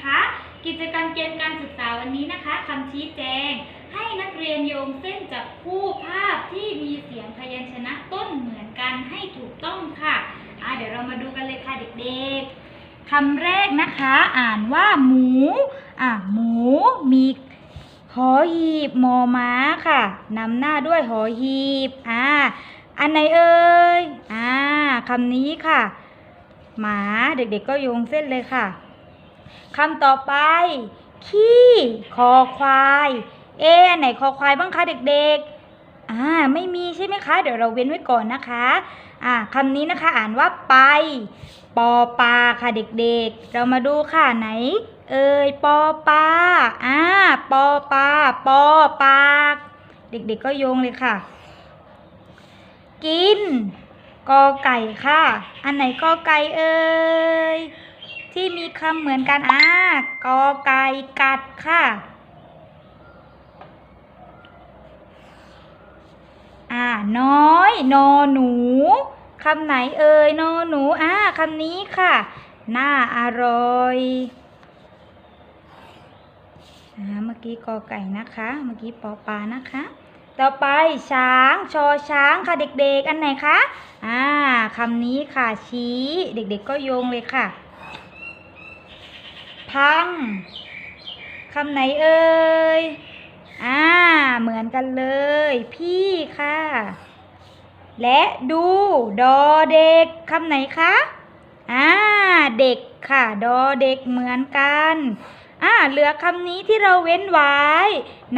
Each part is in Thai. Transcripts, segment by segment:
นะคะ กิจกรรมเกมการศึกษาวันนี้นะคะคำชี้แจง ให้นักเรียนโยงเส้นจับคู่ภาพที่มีเสียงพยัญชนะต้นเหมือนกันให้ถูกต้องค่ะอะเดี๋ยวเรามาดูกันเลยค่ะเด็กๆคำแรกนะคะ อ่านว่าหมูอะหมูมีหอหีบมอม้าค่ะนำหน้าด้วยหอหีบอ่าอันไหนเอ่ยอ่าคำนี้ค่ะ หมาเด็กๆก็โยงเส้นเลยค่ะ คำต่อไป ขี้คอควาย เอ๊ไหนคอควายบ้างคะเด็กๆ อ่า ไม่มีใช่ไหมคะ เดี๋ยวเราเว้นไว้ก่อนนะคะ อ่าคำนี้นะคะ อ่านว่าไป ปอปลาค่ะเด็กๆ เรามาดูค่ะไหน เอ่ยปอปลาอ่า ปอปลาปอปลาเด็กๆก็โยงเลยค่ะ กินกอไก่ค่ะ อันไหนกอไก่เอ่ย ที่มีคำเหมือนกันอ่ากอไก่กัดค่ะอ่าน้อยนอหนูคำไหนเอ่ยนอหนูอ่าคำนี้ค่ะน่าอร่อยอ่าเมื่อกี้กอไก่นะคะ เมื่อกี้ปอปลานะคะ ต่อไปช้างชอช้างค่ะเด็กๆ อันไหนคะอ่าคำนี้ค่ะชี้ เด็กๆก็โยงเลยค่ะ พังคำไหนเอ่ย อ่า เหมือนกันเลย พี่ค่ะ และดู ดอเด็กคำไหนคะ อ่า เด็กค่ะ ดอเด็กเหมือนกัน อ่า เหลือคำนี้ที่เราเว้นไว้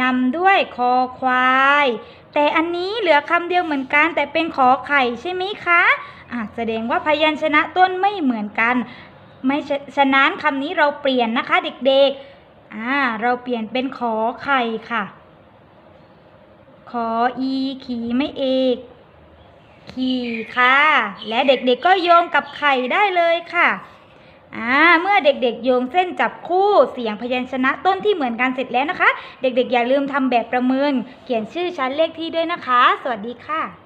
นำด้วยคอควาย แต่อันนี้เหลือคำเดียวเหมือนกัน แต่เป็นขอไข่ใช่ไหมคะ อ่าแสดงว่าพยัญชนะต้นไม่เหมือนกัน ไม่ฉะฉะนั้นคำนี้เราเปลี่ยนนะคะเด็กๆอ่าเราเปลี่ยนเป็นขอไข่ค่ะ ขออีขีไม่เอกขี่ค่ะ และเด็กๆก็โยงกับไข่ได้เลยค่ะอ่าเมื่อเด็กๆ โยงเส้นจับคู่เสียงพยัญชนะต้นที่เหมือนกันเสร็จแล้วนะคะ เด็กๆ อย่าลืมทำแบบประเมิน เขียนชื่อชั้นเลขที่ด้วยนะคะ สวัสดีค่ะ